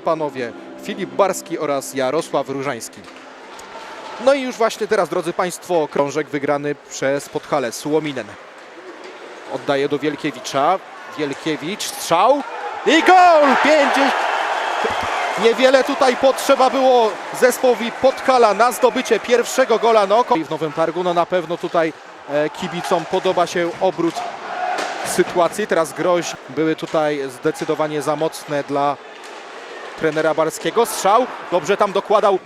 panowie Filip Barski oraz Jarosław Różański. No i już właśnie teraz, drodzy Państwo, krążek wygrany przez Podhale Słominen. Oddaje do Wielkiewicza. Wielkiewicz, strzał i gol! 50. Niewiele tutaj potrzeba było zespołowi Podhala na zdobycie pierwszego gola oko. I w Nowym Targu, no na pewno tutaj e, kibicom podoba się obrót sytuacji. Teraz groź były tutaj zdecydowanie za mocne dla trenera Barskiego. Strzał, dobrze tam dokładał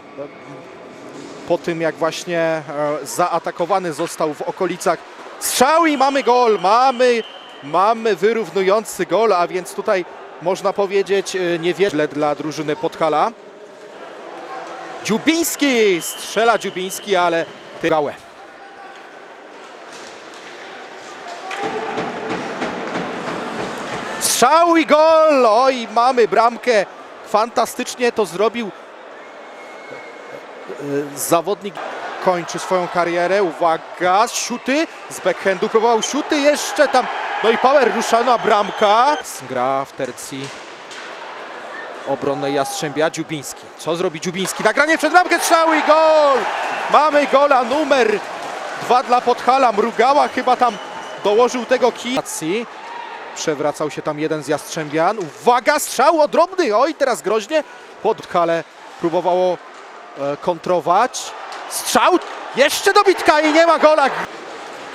po tym jak właśnie e, zaatakowany został w okolicach. Strzał i mamy gol, mamy, mamy wyrównujący gol, a więc tutaj można powiedzieć e, niewiele dla drużyny Podhala. Dziubiński, strzela Dziubiński, ale gałę. Strzał i gol! Oj, mamy bramkę. Fantastycznie to zrobił e, zawodnik. Kończy swoją karierę. Uwaga, siuty z backhandu. Próbował siuty jeszcze tam. No i power ruszana bramka. Gra w tercji obronnej Jastrzębia. Dziubiński. Co zrobi Dziubiński? Nagranie przed bramkę, strzał i gol! Mamy gola numer dwa dla Podhala. Mrugała chyba tam dołożył tego kija. Przewracał się tam jeden z Jastrzębian. Uwaga, strzał odrobny. Oj, teraz groźnie. Podhale próbowało e, kontrować. Strzał, jeszcze dobitka i nie ma gola.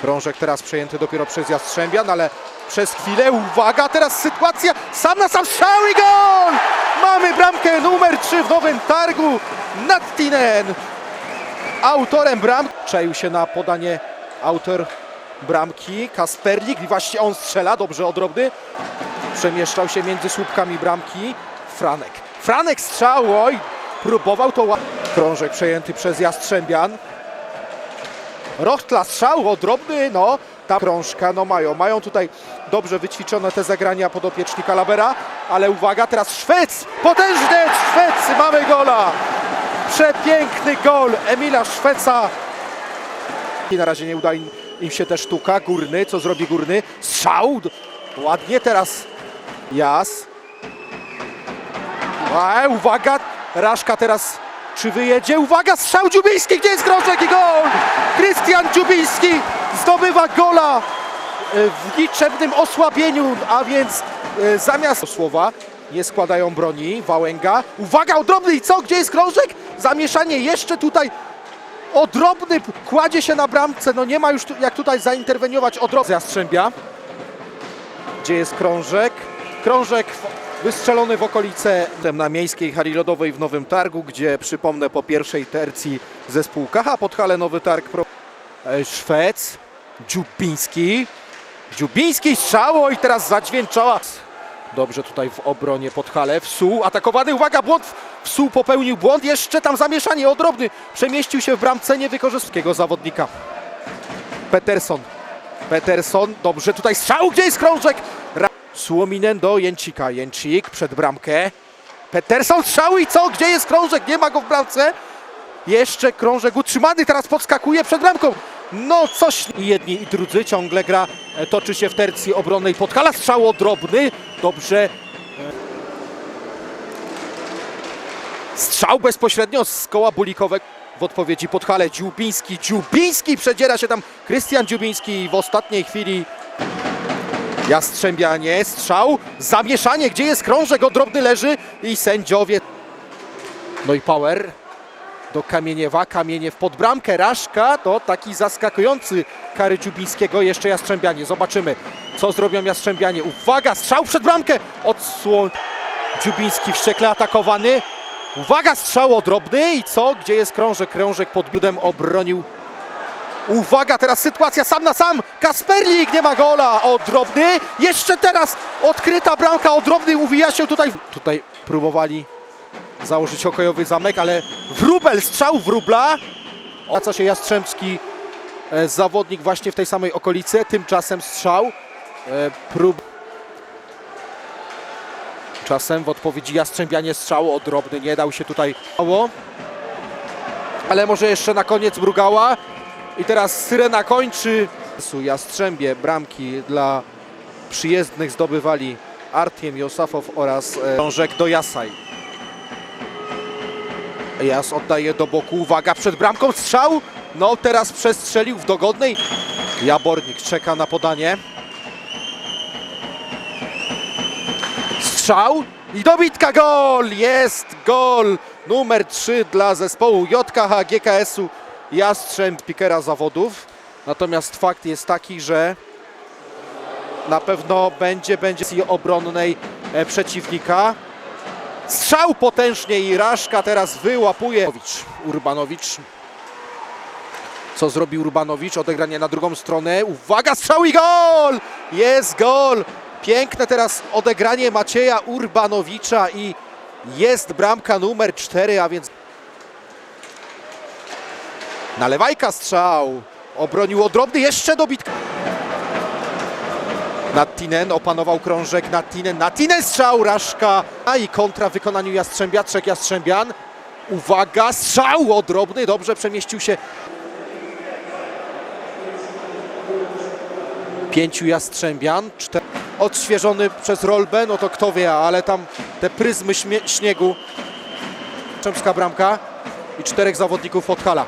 Krążek teraz przejęty dopiero przez Jastrzębian, ale przez chwilę, uwaga, teraz sytuacja, sam na sam strzał i gol! Mamy bramkę numer 3 w Nowym Targu. Nattinen autorem bram. Czaił się na podanie autor bramki, Kasperlik właśnie on strzela, dobrze odrobny. Przemieszczał się między słupkami bramki. Franek. Franek strzał, oj, próbował to ła- Krążek przejęty przez Jastrzębian. Rochtla strzał, odrobny, no. Ta krążka, no mają, mają tutaj dobrze wyćwiczone te zagrania podopieczni Kalabera, ale uwaga, teraz Szwec, potężny Szwec, mamy gola. Przepiękny gol Emila Szweca. I na razie nie uda im, im się też sztuka. Górny, co zrobi Górny? Strzał! Ładnie teraz Jas. A, uwaga! Raszka teraz czy wyjedzie? Uwaga! Strzał Dziubiński! Gdzie jest Groszek i gol? Krystian Dziubiński zdobywa gola e, w liczebnym osłabieniu, a więc e, zamiast słowa nie składają broni. Wałęga. Uwaga! Odrobny i co? Gdzie jest Krążek? Zamieszanie jeszcze tutaj Odrobny kładzie się na bramce, no nie ma już jak tutaj zainterweniować odrobny Jastrzębia. Gdzie jest krążek? Krążek wystrzelony w okolice na Miejskiej Hali Lodowej w Nowym Targu, gdzie przypomnę po pierwszej tercji zespół KH Podhale Nowy Targ pro... e, Szwec, Dziubiński. Dziubiński strzało i teraz zadźwięczała. Dobrze tutaj w obronie Podhale. Wsuł atakowany. Uwaga, błąd. Wsuł popełnił błąd. Jeszcze tam zamieszanie odrobny. Przemieścił się w bramce niewykorzystanego zawodnika. Peterson. Peterson. Dobrze tutaj strzał. Gdzie jest krążek? Słominen do Jęcika. Jęcik przed bramkę. Peterson strzał i co? Gdzie jest krążek? Nie ma go w bramce. Jeszcze krążek utrzymany, teraz podskakuje przed bramką. No coś. I jedni i drudzy ciągle gra e, toczy się w tercji obronnej Podhala. Strzał drobny. Dobrze. E, Strzał bezpośrednio z koła bulikowego. W odpowiedzi Podhale Dziubiński. Dziubiński przedziera się tam. Krystian Dziubiński w ostatniej chwili Jastrzębianie. Strzał. Zamieszanie. Gdzie jest krążek? Odrobny leży i sędziowie. No i Power do Kamieniewa. Kamieniew pod bramkę. Raszka to taki zaskakujący kary Dziubińskiego. Jeszcze Jastrzębianie. Zobaczymy, co zrobią Jastrzębianie. Uwaga, strzał przed bramkę. Odsłon Dziubiński wściekle atakowany. Uwaga, strzał drobny i co? Gdzie jest krążek? Krążek pod biudem obronił. Uwaga, teraz sytuacja sam na sam. Kasperlik nie ma gola. Odrobny. Jeszcze teraz odkryta bramka. Odrobny uwija się tutaj. Tutaj próbowali założyć hokejowy zamek, ale wróbel, strzał wróbla. Wraca się Jastrzębski, e, zawodnik właśnie w tej samej okolicy. Tymczasem strzał. E, prób. Czasem w odpowiedzi Jastrzębianie strzał odrobny, nie dał się tutaj. Ale może jeszcze na koniec Brugała. I teraz Syrena kończy. Jastrzębie bramki dla przyjezdnych zdobywali Artiem Josafow oraz e, Krążek do Jasaj. Jas oddaje do boku, uwaga, przed bramką strzał. No teraz przestrzelił w dogodnej. Jabornik czeka na podanie. Strzał i dobitka gol! Jest gol numer 3 dla zespołu JKH GKS-u Jastrzęb Pikera Zawodów. Natomiast fakt jest taki, że na pewno będzie będzie obronnej e, przeciwnika. Strzał potężnie i Raszka teraz wyłapuje. Urbanowicz. Co zrobił Urbanowicz? Odegranie na drugą stronę. Uwaga, strzał i gol! Jest gol! Piękne teraz odegranie Macieja Urbanowicza i jest bramka numer 4, a więc nalewajka strzał. Obronił odrobny, jeszcze dobitka. Nattinen opanował krążek, Nattinen, Nattinen strzał, Raszka, a i kontra w wykonaniu Jastrzębia, trzech Jastrzębian. Uwaga, strzał odrobny, dobrze przemieścił się. Pięciu Jastrzębian, czter... odświeżony przez Rolbę, no to kto wie, ale tam te pryzmy śniegu. Czemska bramka i czterech zawodników Podhala.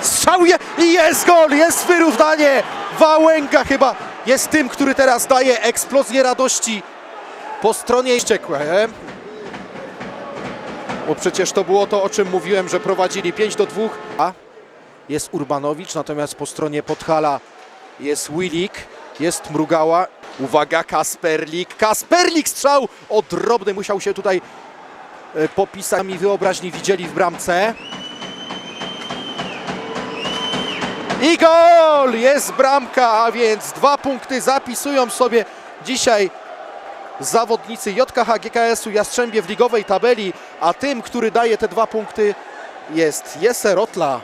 Strzał je, i jest gol, jest wyrównanie. Wałęga chyba jest tym, który teraz daje eksplozję radości po stronie ściekłe. Bo przecież to było to, o czym mówiłem, że prowadzili 5 do 2. A jest Urbanowicz, natomiast po stronie Podhala jest Willik, jest Mrugała. Uwaga, Kasperlik, Kasperlik strzał odrobny, musiał się tutaj e, popisać. Mi wyobraźni widzieli w bramce. I gol! Jest bramka, a więc dwa punkty zapisują sobie dzisiaj zawodnicy JKH GKS-u Jastrzębie w ligowej tabeli, a tym, który daje te dwa punkty jest Jesse Rotla.